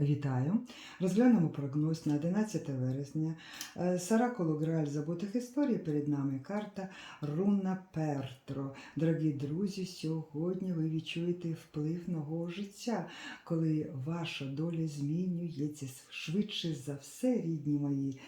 Вітаю! Розглянемо прогноз на 11 вересня. Е, Сараколо Грааль забутих історій. Перед нами карта Руна Пертро. Дорогі друзі, сьогодні ви відчуєте вплив нового життя, коли ваша доля змінюється швидше за все, рідні мої.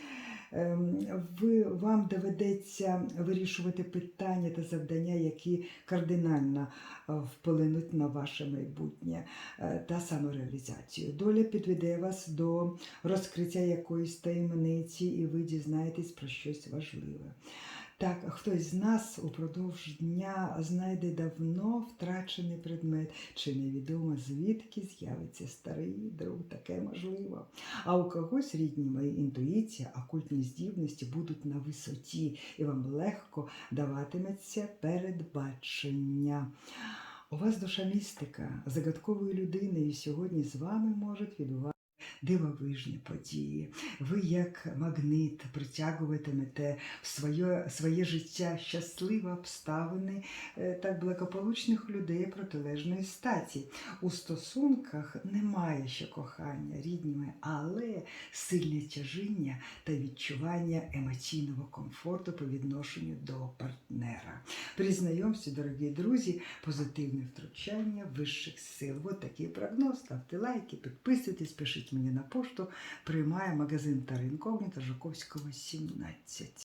Ем, Ви, вам доведеться вирішувати питання та завдання, які кардинально е, вплинуть на ваше майбутнє е, та самореалізацію. Доля підведе вас до розкриття якоїсь таємниці, і ви дізнаєтесь про щось важливе. Так, хтось з нас упродовж дня знайде давно втрачений предмет, чи невідомо звідки з'явиться старий друг, таке можливо. А у когось рідні мої інтуїція, окультні здібності будуть на висоті, і вам легко даватиметься передбачення. У вас душа містика, загадкової людини, і сьогодні з вами можуть відбуватися дивовижні події. Ви, як магнит, притягуватимете в своє, своє життя щасливі обставини е, та благополучних людей протилежної статі. У стосунках немає ще кохання рідніми, але сильне тяжіння та відчування емоційного комфорту по відношенню до партнера. Признайомся, дорогі друзі, позитивне втручання вищих сил. Ось такий прогноз. Ставте лайки, підписуйтесь, пишіть мені на пошту. Приймає магазин та ринковний Жуковського 17.